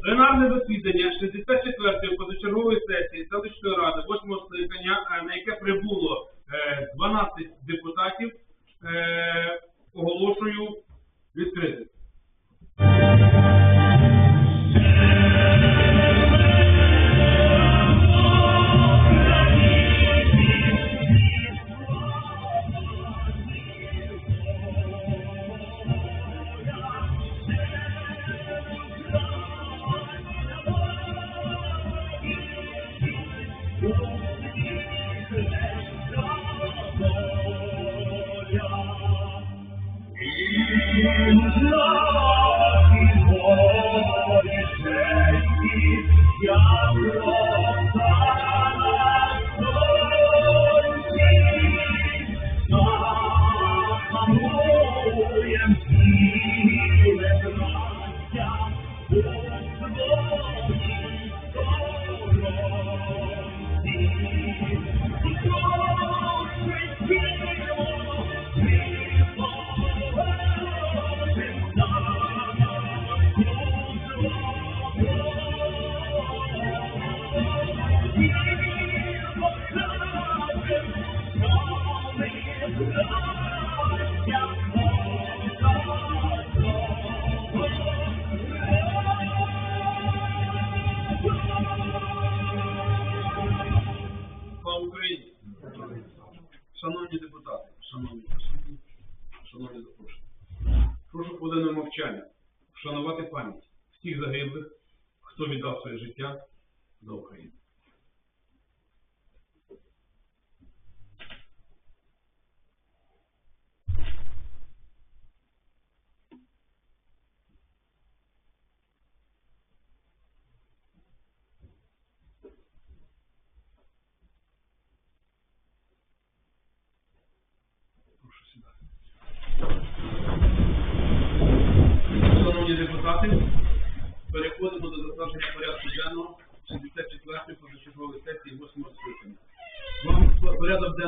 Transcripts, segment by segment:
Пленарне засідання 64-ї позачергової сесії селищної ради 8 скликання, е, на яке прибуло е, 12 депутатів, е, оголошую відкритим. In love.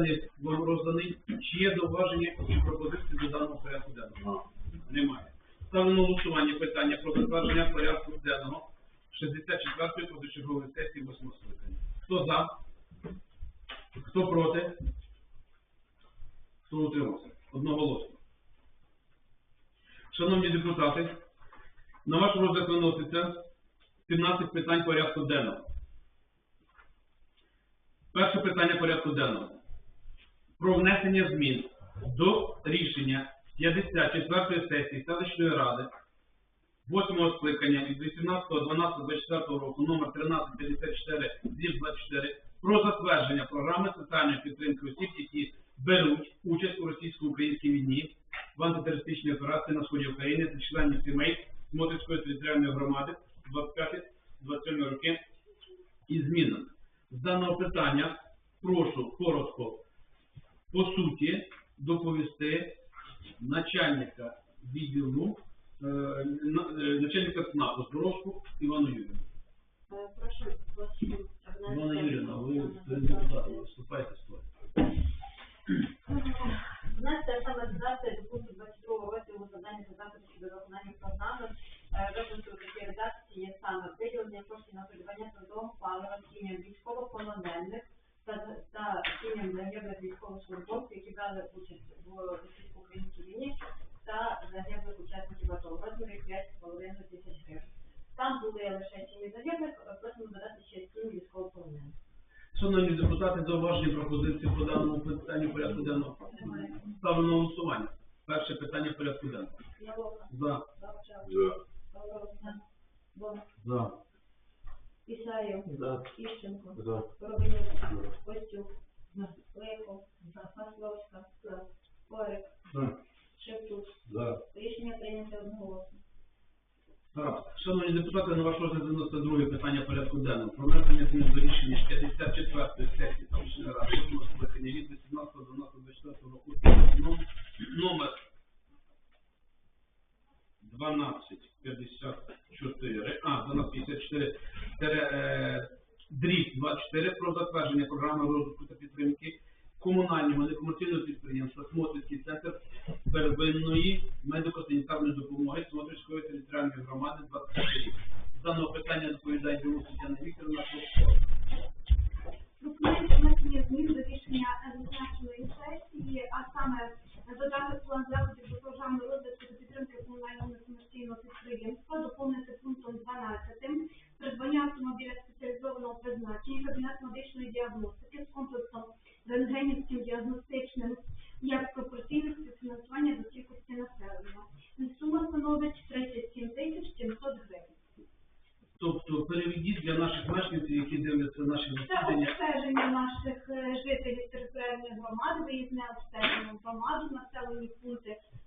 Денний вам розданий. Чи є зауваження чи пропозиції до даного порядку денного? Немає. Ставлю на голосування питання про затвердження порядку денного 64-ї позачергової сесії 8 скликання. Хто за? Хто проти? Хто утримався? Одноголосно. Шановні депутати, на ваш розгляд виноситься 17 питань порядку денного. Перше питання порядку денного. Про внесення змін до рішення 54-ї сесії селищної ради 8 скликання від 18.12.24 року номер 1354 24 про затвердження програми соціальної підтримки осіб, які беруть участь у російсько-українській війні в антитерористичній операції на сході України та членів сімей Смотрицької територіальної громади 25-27 роки і змінами. З даного питання прошу коротко по суті доповісти начальника відділу, е, е, начальника ЦНАПу Здоровську Івану Юрію. Е, Прошу Івана Юрійовна, ви ви депутат, виступаєте з того. Внести саме додати до пункту 22 розділу завдання та запиту щодо виконання програми випуску такі редакції є саме виділення коштів на придбання трудового палива сім'ям військовополонених та, та сім'ям загиблих військовослужбовців, які брали участь в російсько-українській війні та загиблих учасників АТО в розмірі 5,5 тисяч гривень. Там були лише сім'ї загиблих, просимо додати ще сім'ї військовополонених. Шановні депутати, зауважені пропозиції по даному питанню порядку денного. Ставлю на голосування. Перше питання порядку денного. За. Бабчак, За. За. Ісаєв, За. Іщенко, За. Костюк, Лейко, Масловська, Скорик, За. Шевчук. Рішення прийнято одноголосно. Гаразд. Шановні депутати, на ваш розгляд виноситься друге питання порядку денного. Про внесення змін до рішення 54-ї сесії селищної ради 8 скликання від 18.12.24 року номер 1254, а, 1254, е, дріб 24 про затвердження програми розвитку та підтримки комунального некомерційного підприємства Смотрицький центр первинної медико-санітарної допомоги Смотрицької територіальної громади 23 рік. Даного питання доповідає Білу Тетяна Вікторовна,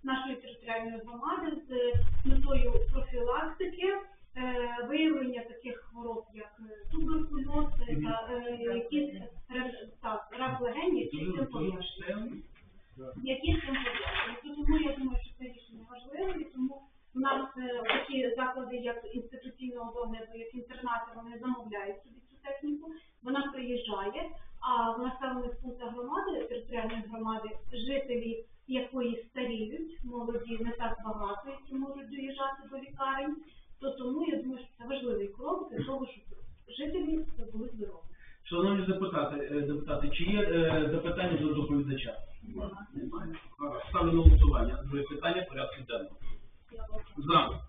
нашої територіальної громади з метою профілактики, е, виявлення. Шановні депутати, е, депутати, чи є е, запитання до доповідача? Немає. Ставлю на голосування. Друге питання порядку денного. За.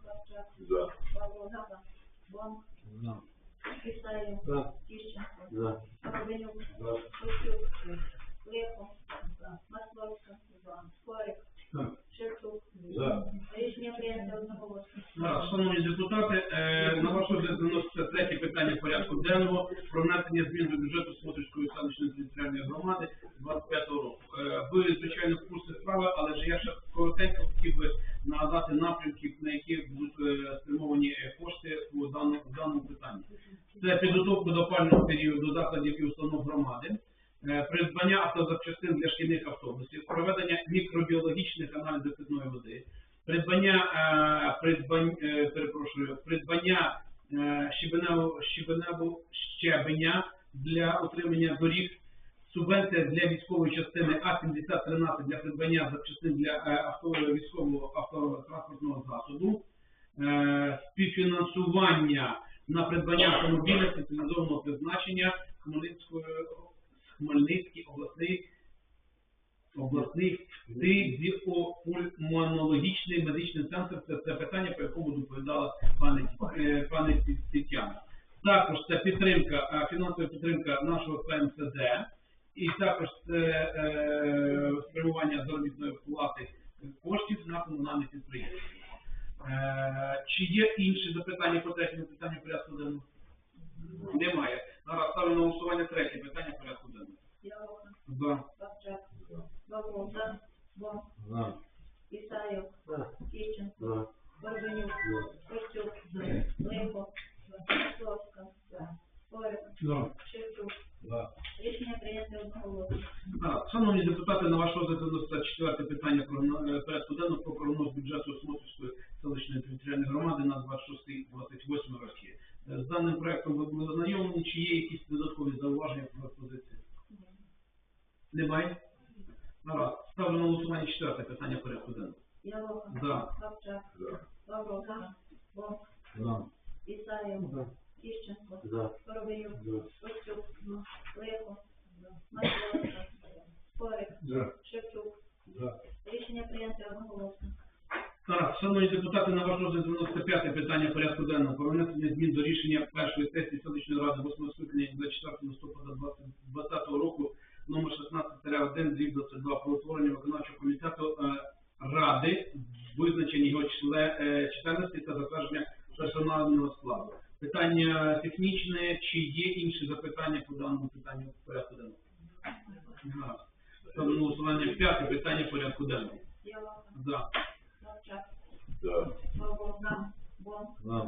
хотів нагадати напрямки, на які будуть е, спрямовані е, кошти у даному, питанні. Це підготовка до опального періоду закладів і установ громади, е, придбання автозапчастин для шкільних автобусів, проведення мікробіологічних аналізів питної води, придбання перепрошую, придбання щебеневого щебеня для отримання доріг субвенція для військової частини А-7013 для придбання запчастин для е, авто, військового автотранспортного засобу, е, співфінансування на придбання автомобіля спеціалізованого призначення Хмельницької Хмельницький обласний обласний фтизіопульмонологічний медичний центр. Це це питання, про якому доповідала пане пане Тетяна. Також це підтримка, е, фінансова підтримка нашого ПМСД і також це е, спрямування заробітної плати коштів на комунальне підприємство. Е, чи є інші запитання по третьому питання порядку денного? Немає. Зараз ставлю на голосування третє питання порядку денного. За. Бабчак. Бабов. За. Ісайок. За. Шановні депутати, на ваш розгляд 95 питання порядку денного про внесення змін до рішення першої сесії селищної ради 8 сутня 24 листопада 2020 року номер 16-1 дріб 22 про утворення виконавчого комітету е, ради, визначення його 14 е, та затвердження Да. Волна.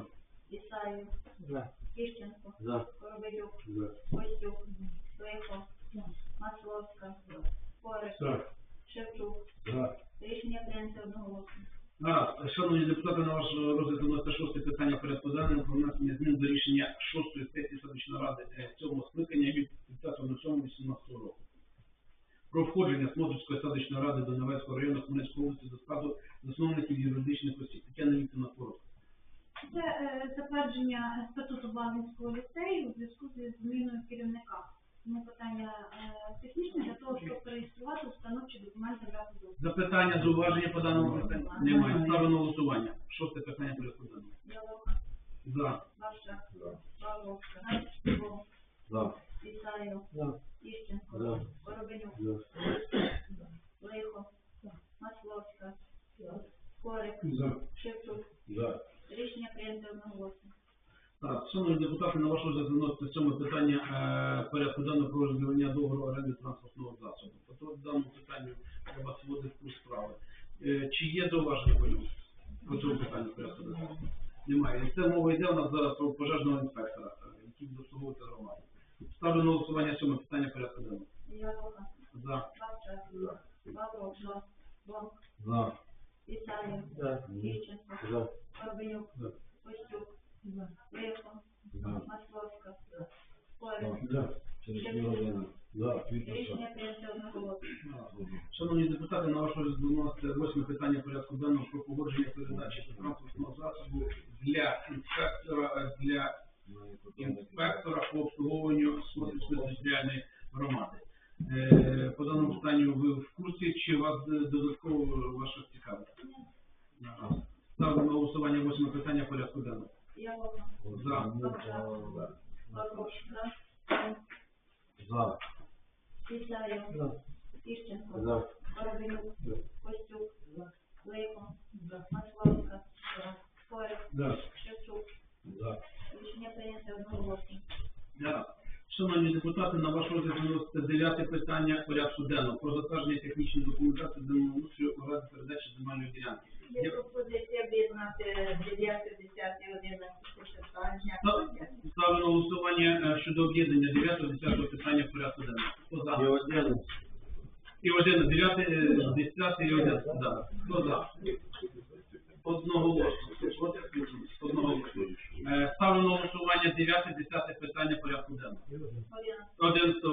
Питання е, технічне для того, щоб переєструвати установчі документи для буду. Запитання, зауваження по даному питанню? Немає. Ставлю на голосування. Шосте питання порядку денного. Ялоха, За. Бабчак, За. Павловська, Богом, За. Ісаєв, За. Іщенко, За. Воробенюк, За. Лихо, Масловська, Скорик, За. Шевчук. За. Рішення прийнято одноголосно. Так, шановні депутати, на вашу розгляд виноситься сьоме питання е, порядку денного про розірвання договору оренди транспортного засобу. Тобто даному питанню треба сводити курс справи. Е, чи є зауваження по ньому? По цьому питанню порядку денного? Немає. Це мова йде у нас зараз про пожежного інспектора, е, який буде обслуговувати громаду. Ставлю на голосування сьоме питання порядку денного. Ялоха, За. Бабчак, За. Павловська, Богом, За. Ісаєв, За. Іщенко, За. Воробенюк, За. Костюк, Масловська. Рішення прийнято одноголосно. Шановні депутати, на вашу розгляд виноситься восьме питання порядку денного про погодження передачі транспортного засобу для інспектора е, для інспектора по обслуговуванню територіальної громади. Е, По даному питанню ви в курсі, чи вас е, додатково ваша цікавить? Ставлю на голосування восьме питання порядку денного. За. Павловська, За. Ісаєв, За. Іщенко, За. Воробенюк, Костюк, Лихо, Масловська, Скорик, За. Шевчук. За. Рішення прийнято одноголосно. Дякую. Шановні депутати, на ваш розгляд виноситься дев'яте питання порядку денного про затвердження технічної документації землеустрою у разі передачі земельної ділянки. Є пропозиція об'єднати 9, 10, 11 питання. Ставлю на голосування е, щодо об'єднання 9, 10 питання порядку денного. Хто за? І один. І 1, 9, 10 і 11. Да. Хто за? Одноголосно. Одноголосно. Е, Ставлю на голосування 9, 10 питання порядку денного. 11,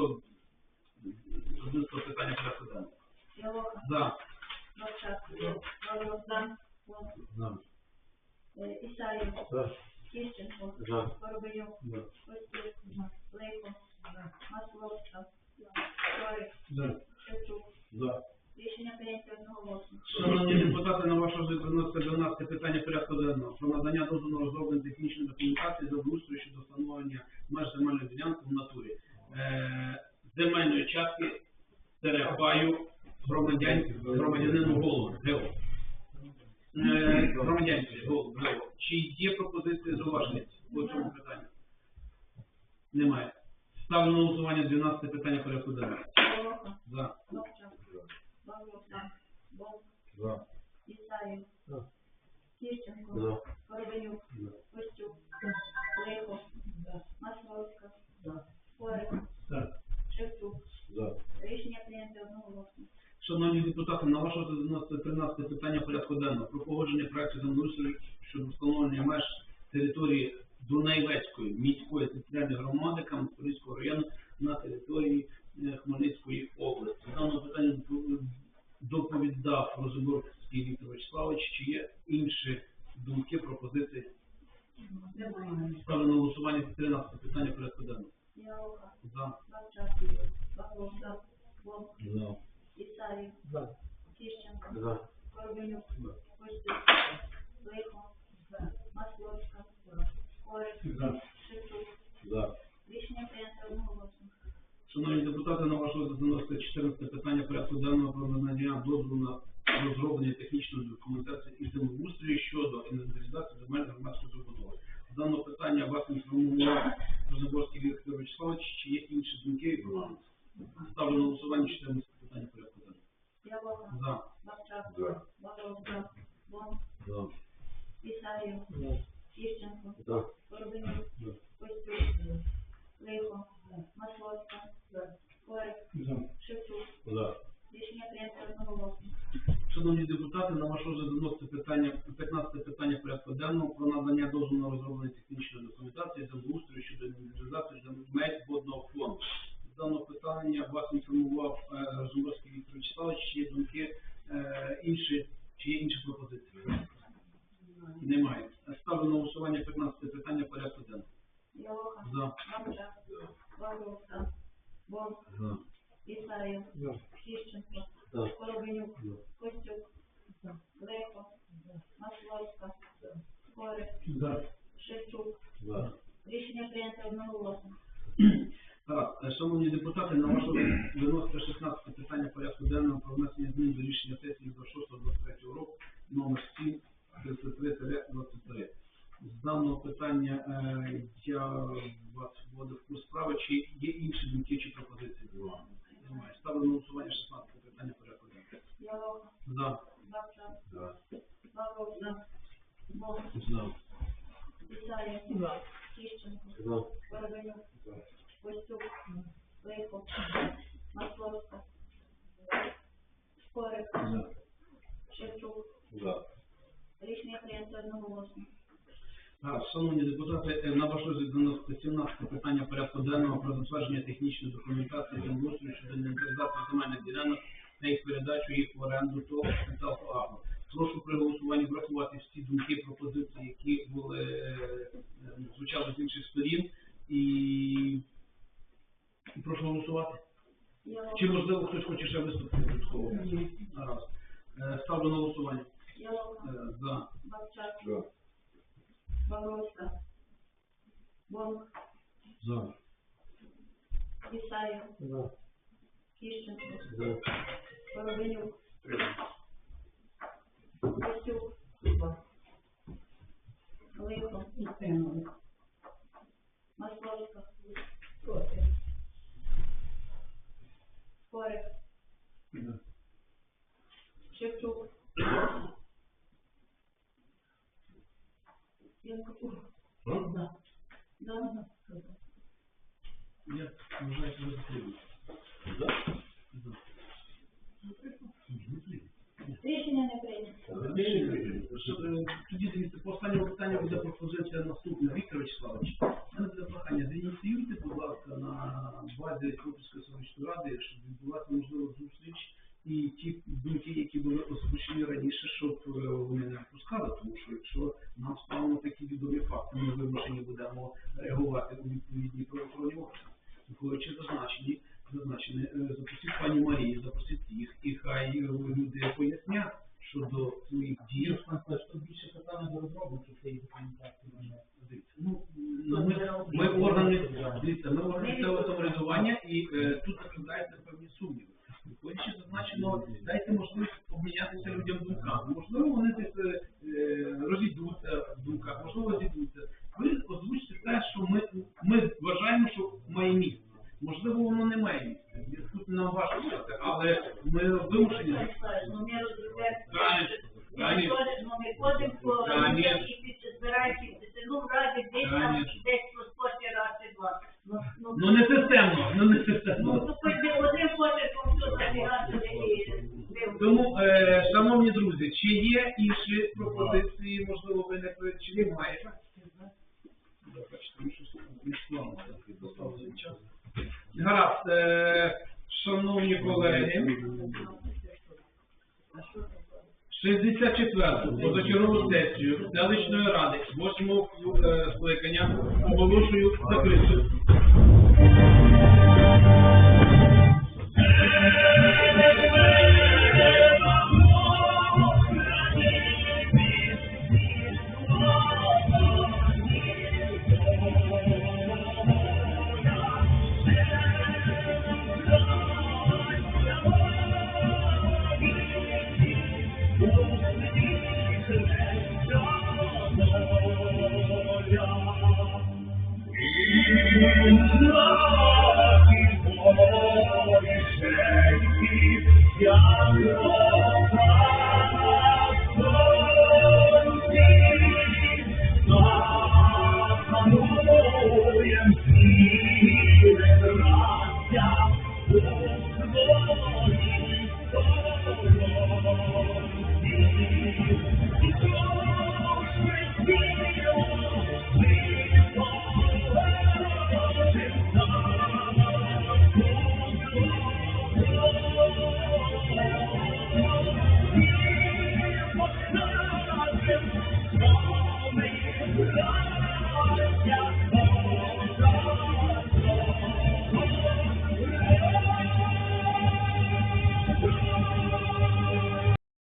11 питання порядку денного. За. Бабчак, Павловська, За. Ісаєв, За. Іщенко, За. Воробенюк, Костюк, Лихо, Масловська, Скорик, Шевчук. Рішення прийнято одноголосно. Шановні депутати, на ваш розгляд виноситься 12 питання порядку денного про надання дозволу розроблення технічної документації за устрою щодо встановлення меж земельної ділянки в натурі. Е, земельної частки Терепаю громадянину голову. Е, голову. Чи є пропозиції зауваження по цьому питанню? Немає. Ставлю на голосування 12 питання порядку денного. За. Бог, За. Ісаєв, За. Іщенко, 13 питання порядку денного про погодження проекту землеустрою щодо встановлення меж території Дунаєвецької міської територіальної громади Кам'янського району на території е, Хмельницької області. Дане питання доповідав Розуморський Віктор Вячеславович. Чи є інші думки, пропозиції? Ставлю на голосування 13 питання порядку денного. За. За. За. Іщенко, За. Воробенюк, Костюк, Лихо, Масловська, Скорик, За. Шевчук. За. Рішення прийнято одноголосно. Шановні депутати, на ваш розгляд виноситься 14 питання порядку денного про надання дозволу на розроблення технічної документації і землеустрою щодо інвентаризації земель громадської забудови. З даного питання вас інформував Розоборський Віктор Вячеславович, чи є інші думки і плани. Ставлю на голосування 14 питання порядку Ялоха, За. Бабчак, За. Павловська, Бог, За. Ісаєв, За. Іщенко, За. patient's Ісаєв, Тищенко, За. Костюк, Лейко, Масловська, Скорик, Шевчук. Рішення прийнято одноголосно. Шановні депутати, е, на ваш розгляд виноситься 17 питання порядку денного про затвердження технічної документації землеустрою щодо інвентаризації земельних ділянок та їх передачу їх в оренду ТОВ «Металоагро». Прошу при голосуванні врахувати всі думки, пропозиції, які були е, звучали з інших сторін, і прошу голосувати. Ялова, Чи можливо хтось хоче ще виступити додатково? Гаразд. Е, Ставлю на голосування. Ялова, Е, За. Бабчак, За. Бобровська, Бонк, За. Ісаєв, За. Тищенко, За. Воробенюк, Костюк, Лихо, Масловська, Скорик, Шевчук, Янко, Да. Да. Я. Рішення е, Тоді дивіться, по останньому буде пропозиція наступна. Віктор Вячеславович, мене буде прохання, зініціюйте, будь ласка, на базі Крупської селищної ради, щоб відбулася можливо зустріч і ті думки, які були озвучені раніше, щоб е, вони не впускали, тому що якщо нам стануть такі відомі факти, ми вимушені будемо реагувати у відповідні правоохоронні органи. Зазначені, зазначені, е, запросіть пані Марії, запросіть їх, і хай е, люди пояснять щодо своїх дій. Тут більше питання до розробників цієї документації. Дивіться, Ну, ну, ми, ми органи, дивіться, ми органи місцевого самоврядування і е, тут закладаються певні сумніви. Виходячи зазначено, дайте можливість обмінятися людям думками. Можливо, вони десь е, е, розійдуться в думках, можливо, розійдуться. Ви озвучите те, що ми, ми вважаємо, що має місце. Можливо, воно не має місця. Тут нам важко сказати, але ми вимушені. Ну, ми розробляємо. Конечно, конечно. Ну, ми ходимо по Конечно. і збираючи ну, раді десь там, Конечно. десь по спорті раз і два. Ну, ну, Ну не системно, ну не ну, системно. то хоч не одним почерком все забігати. Тому, е, шановні друзі, чи є інші пропозиції, можливо, виникли, чи немає? Бачите, не склали, так, поставили. Гаразд, е, шановні колеги, 64-ту позачергову сесію селищної ради 8 е, скликання оголошую